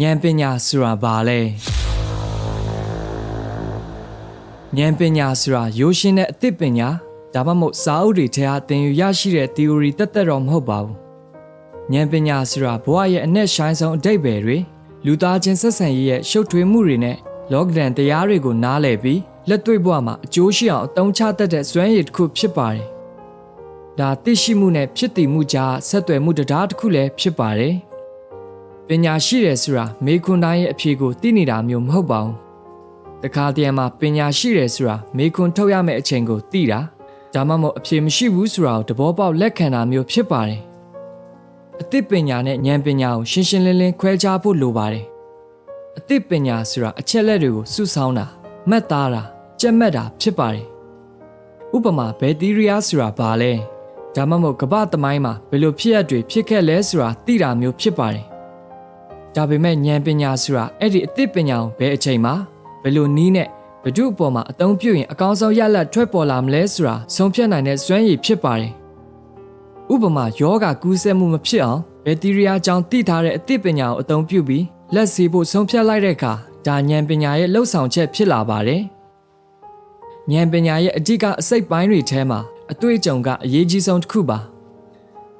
ဉာဏ်ပညာဆိုတာဘာလဲဉာဏ်ပညာဆိုတာရိုးရှင်းတဲ့အသိပညာဒါမှမဟုတ်စာအုပ်တွေထဲအသင်ယူရရှိတဲ့ theory တက်တက်တော့မဟုတ်ပါဘူးဉာဏ်ပညာဆိုတာဘဝရဲ့အ내ရှိုင်းဆုံးအတိတ်ပဲတွေလူသားချင်းဆက်ဆံရေးရဲ့ရှုပ်ထွေးမှုတွေနဲ့လောကဒဏ်တရားတွေကိုနားလည်ပြီးလက်တွေ့ဘဝမှာအကျိုးရှိအောင်အသုံးချတတ်တဲ့စွမ်းရည်တစ်ခုဖြစ်ပါတယ်ဒါသိရှိမှုနဲ့ဖြစ်တည်မှုကြားဆက်သွယ်မှုတရားတစ်ခုလည်းဖြစ်ပါတယ် ပညာရှိတယ်ဆိုတာမေခွန်းတိုင်းရဲ့အဖြေကိုသိနေတာမျိုးမဟုတ်ပါဘူးတခါတည်းမှာပညာရှိတယ်ဆိုတာမေခွန်းထုတ်ရမယ့်အချိန်ကိုသိတာဒါမှမဟုတ်အဖြေမရှိဘူးဆိုတာကိုသဘောပေါက်လက်ခံတာမျိုးဖြစ်ပါတယ်အသိပညာနဲ့ဉာဏ်ပညာကိုရှင်းရှင်းလင်းလင်းခွဲခြားဖို့လိုပါတယ်အသိပညာဆိုတာအချက်လက်တွေကိုစုဆောင်းတာမှတ်သားတာကြက်မှတ်တာဖြစ်ပါတယ်ဥပမာဘက်တီးရီးယားဆိုတာဘာလဲဒါမှမဟုတ်ကမ္ဘာသမိုင်းမှာဘယ်လိုဖြစ်ရတွေဖြစ်ခဲ့လဲဆိုတာသိတာမျိုးဖြစ်ပါတယ် ဒါပေမဲ့ဉာဏ်ပညာဆိုတာအဲ့ဒီအသိပညာကိုဘယ်အချိန်မှာဘယ်လိုနည်းနဲ့ဘယ်သူ့အပေါ်မှာအသုံးပြုရင်အကောင်းဆုံးရလဒ်ထွက်ပေါ်လာမလဲဆိုတာဆုံးဖြတ်နိုင်တဲ့စွမ်းရည်ဖြစ်ပါတယ်ဥပမာယောဂကူးစက်မှုမဖြစ်အောင်ဘက်တီးရီးယားကြောင့်သိထားတဲ့အသိပညာကိုအသုံးပြုပြီးလက်စီဖို့ဆုံးဖြတ်လိုက်တဲ့အခါဒါဉာဏ်ပညာရဲ့လှုပ်ဆောင်ချက်ဖြစ်လာပါတယ်ဉာဏ်ပညာရဲ့အဓိကအစိတ်ပိုင်းတွေထဲမှာအတွေ့အကြုံကအရေးကြီးဆုံးတစ်ခုပါ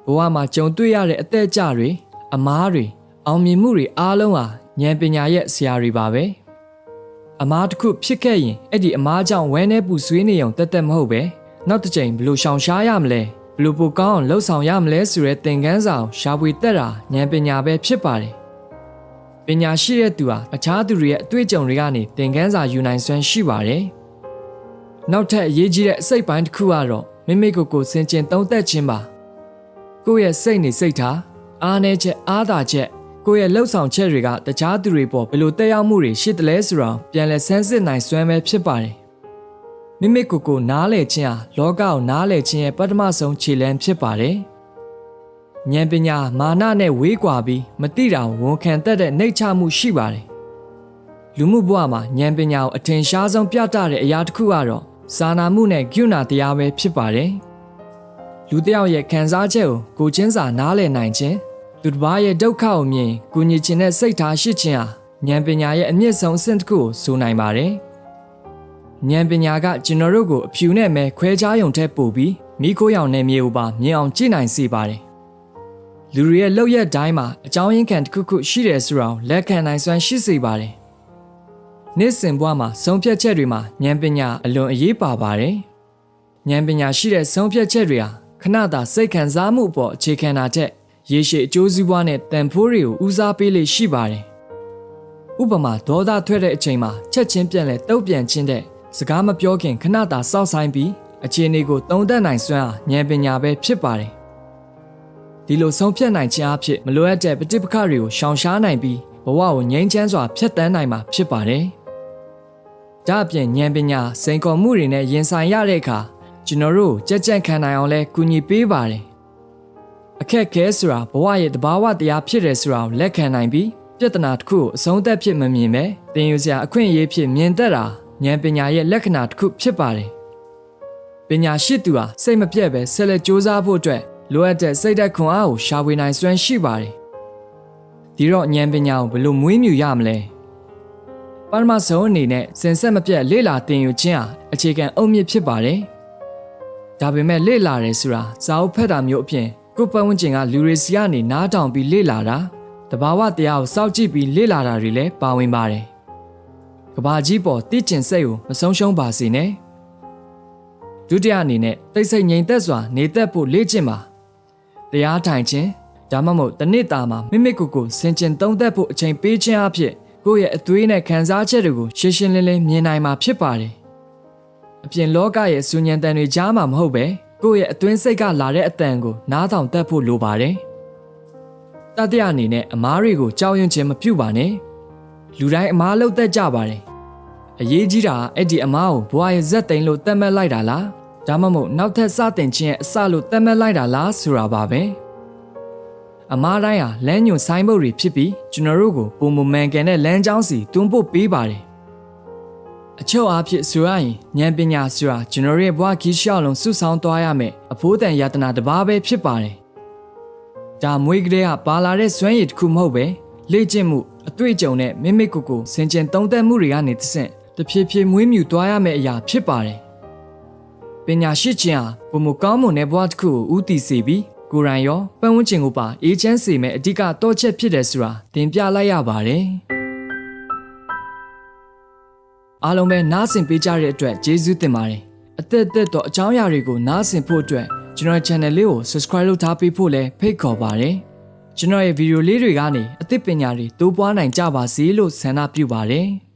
ဘဝမှာကြုံတွေ့ရတဲ့အသက်အကျတွေအမားတွေ အောင်မြင်မှုတွေအားလုံးဟာဉာဏ်ပညာရဲ့ဆရာတွေပါပဲအမားတစ်ခုဖြစ်ခဲ့ရင်အဲ့ဒီအမားကြောင့်ဝမ်းနဲ့ပူဆွေးနေုံတက်တက်မဟုတ်ပဲနောက်တစ်ချိန်ဘယ်လိုရှောင်ရှားရမလဲဘယ်လိုပိုကောင်းအောင်လှုပ်ဆောင်ရမလဲဆိုတဲ့သင်ခန်းစာကိုရှာဖွေတက်တာဉာဏ်ပညာပဲဖြစ်ပါတယ်ပညာရှိတဲ့သူဟာအခြားသူတွေရဲ့အတွေ့အကြုံတွေကနေသင်ခန်းစာယူနိုင်စွမ်းရှိပါတယ်နောက်ထပ်အရေးကြီးတဲ့အစိတ်ပိုင်းတစ်ခုကတော့မိမိကိုယ်ကိုယ်စင်ကျင်သုံးသက်ခြင်းပါကိုယ့်ရဲ့စိတ်နေစိတ်ထားအားနည်းချက်အားသာချက် ကိုယ့်ရဲ့လှုပ်ဆောင်ချက်တွေကတခြားသူတွေပေါ်ဘယ်လိုတက်ရောက်မှုတွေရှိသလဲဆိုတာပြန်လည်ဆန်းစစ်နိုင်စွမ်းပဲဖြစ်ပါတယ်မိမိကိုယ်ကိုယ်နားလည်ခြင်းဟာလောကကိုနားလည်ခြင်းရဲ့ပထမဆုံးခြေလှမ်းဖြစ်ပါတယ်ဉာဏ်ပညာမာနနဲ့ဝေးကွာပြီးမတိတာဝန်ခံတတ်တဲ့နှိတ်ချမှုရှိပါတယ်လူမှုဘဝမှာဉာဏ်ပညာကိုအထင်ရှားဆုံးပြသတဲ့အရာတစ်ခုကတော့စာနာမှုနဲ့ဂုဏတရားပဲဖြစ်ပါတယ်။လူတစ်ယောက်ရဲ့ခံစားချက်ကိုကိုချင်းစာနားလည်နိုင်ခြင်း သူတစ်ပါးရဲ့ဒုက္ခကိုမြင်ကိုညစ်ခြင်းနဲ့စိတ်ထားရှိခြင်းဟာဉာဏ်ပညာရဲ့အမြင့်ဆုံးအဆင့်တစ်ခုကိုဆိုနိုင်ပါတယ်။ဉာဏ်ပညာကကျွန်တော်တို့ကိုအဖြူနဲ့မဲခွဲခြားယုံထက်ပိုပြီးမိခိုးရောင်နဲ့မြေကိုပါမြင်အောင်ကြည့်နိုင်စေပါတယ်။လူတွေရဲ့လောက်ရက်တိုင်းမှာအကြောင်းရင်းခံတစ်ခုခုရှိတယ်ဆိုတာကိုလက်ခံနိုင်စွမ်းရှိစေပါတယ်။နေ့စဉ်ဘဝမှာဆုံးဖြတ်ချက်တွေမှာဉာဏ်ပညာအလွန်အရေးပါပါတယ်။ဉာဏ်ပညာရှိတဲ့ဆုံးဖြတ်ချက်တွေဟာခဏတာစိတ်ခံစားမှုအပေါ်အခြေခံတာတဲ့ ရေရှည်အကျိုးစီးပွားနဲ့တန်ဖိုးတွေကိုဦးစားပေးလေရှိပါတယ်။ဥပမာဒေါသထွက်တဲ့အချိန်မှာချက်ချင်းပြန်လဲတုတ်ပြန်ချင်းတဲ့စကားမပြောခင်ခဏတာစောင့်ဆိုင်ပြီးအခြေအနေကိုသုံးသပ်နိုင်စွမ်းဟာဉာဏ်ပညာပဲဖြစ်ပါတယ်။ဒီလိုဆုံးဖြတ်နိုင်ခြင်းအဖြစ်မလိုအပ်တဲ့ပဋိပက္ခတွေကိုရှောင်ရှားနိုင်ပြီးဘဝကိုငြိမ်းချမ်းစွာဖျက်ဆီးနိုင်မှာဖြစ်ပါတယ်။ဒါအပြင်ဉာဏ်ပညာစိန်ခေါ်မှုတွေနဲ့ရင်ဆိုင်ရတဲ့အခါကျွန်တော်တို့ကြက်ကြက်ခံနိုင်အောင်လဲကူညီပေးပါတယ် အခက်ခဲဆိုတာဘဝရဲ့တဘာဝတရားဖြစ်တယ်ဆိုတာကိုလက်ခံနိုင်ပြီးပြဿနာတစ်ခုကိုအဆုံးသတ်ဖြစ်မမြင်ပဲသင်ယူစရာအခွင့်အရေးဖြစ်မြင်တတ်တာဉာဏ်ပညာရဲ့လက္ခဏာတစ်ခုဖြစ်ပါတယ်ပညာရှိသူဟာစိတ်မပြတ်ပဲဆက်လက်စူးစမ်းဖို့အတွက်လိုအပ်တဲ့စိတ်ဓာတ်ခွန်အားကိုရှာဖွေနိုင်စွမ်းရှိပါတယ်ဒီတော့ဉာဏ်ပညာကိုဘယ်လိုမွေးမြူရမလဲပထမဆုံးအနေနဲ့စင်ဆက်မပြတ်လေ့လာသင်ယူခြင်းဟာအခြေခံအုတ်မြစ်ဖြစ်ပါတယ်။ဒါပေမဲ့လေ့လာရဲဆိုတာစာအုပ်ဖတ်တာမျိုးအပြင် ကိုယ်ပတ်ဝန်းကျင်ကလူတွေစီကနေနားထောင်ပြီးလေ့လာတာတဘာဝတရားကိုစောင့်ကြည့်ပြီးလေ့လာတာတွေလည်းပါဝင်ပါတယ်။ကဘာကြီးပေါ်တိကျင်စိတ်ကိုမဆုံးရှုံးပါစေနဲ့။ဒုတိယအနေနဲ့တိတ်ဆိတ်ငြိမ်သက်စွာနေသက်ဖို့လေ့ကျင့်ပါ။တရားထိုင်ခြင်းဒါမှမဟုတ်တနစ်တာမှာမိမိကိုယ်ကိုစင်ကျင်သုံးသက်ဖို့အချိန်ပေးခြင်းအဖြစ်ကိုယ့်ရဲ့အသွေးနဲ့ခံစားချက်တွေကိုရှင်းရှင်းလင်းလင်းမြင်နိုင်မှာဖြစ်ပါတယ်။အပြင်လောကရဲ့စူညံတန်တွေကြားမှာမဟုတ်ပဲ ကိုယ့်ရဲ့အတွင်းစိတ်ကလာတဲ့အတန်ကိုနားထောင်တတ်ဖို့လိုပါတယ်။တတိယအနေနဲ့အမားတွေကိုကြောက်ရွံ့ခြင်းမပြုပါနဲ့။လူတိုင်းအမားလုပ်တတ်ကြပါတယ်။အရေးကြီးတာအဲ့ဒီအမားကိုဘွားရဲ့ဇက်သိန်းလို့သတ်မှတ်လိုက်တာလား။ဒါမှမဟုတ်နောက်ထပ်စတင်ခြင်းရဲ့အစလို့သတ်မှတ်လိုက်တာလားဆိုတာပါပဲ။အမားတိုင်းဟာလမ်းညွန်ဆိုင်းဘုတ်တွေဖြစ်ပြီးကျွန်တော်တို့ကိုပုံမမှန်ကန်တဲ့လမ်းကြောင်းစီတွန်းပို့ပေးပါတယ် အချုပ်အားဖြင့်ဆိုရရင်ဉာဏ်ပညာဆိုတာကျွန်တော်ရဲ့ဘဝခီးရှောက်လုံးစုဆောင်းသွားရမယ်အဖိုးတန်ယတနာတစ်ပါးပဲဖြစ်ပါတယ်ဒါမွေးကလေးကပါလာတဲ့စွမ်းရည်တစ်ခုမဟုတ်ပဲလေ့ကျင့်မှုအတွေ့အကြုံနဲ့မိမိကိုယ်ကိုစင်ကြင်သုံးသပ်မှုတွေကနေသင့်တဖြည်းဖြည်းမွေးမြူသွားရမယ့်အရာဖြစ်ပါတယ်။ပညာရှိခြင်းဟာပုံမကောင်းမွန်တဲ့ဘဝတစ်ခုကိုဥတည်စေပြီးကိုယ်ရန်ရောပတ်ဝန်းကျင်ကိုပါအေးချမ်းစေမယ့်အဓိကတော့ချက်ဖြစ်တယ်ဆိုတာတင်ပြလိုက်ရပါတယ်။ အားလုံးပဲနားဆင်ပေးကြတဲ့အတွက်ကျေးဇူးတင်ပါတယ်။အသက်အသက်တော့အကြောင်းအရာတွေကိုနားဆင်ဖို့အတွက်ကျွန်တော် channel လေးကို subscribe လုပ်ထားပေးဖို့လည်းဖိတ်ခေါ်ပါတယ်။ကျွန်တော်ရဲ့ဗီဒီယိုလေးတွေကနေအသိပညာတွေတိုးပွားနိုင်ကြပါစေလို့ဆန္ဒပြုပါတယ်။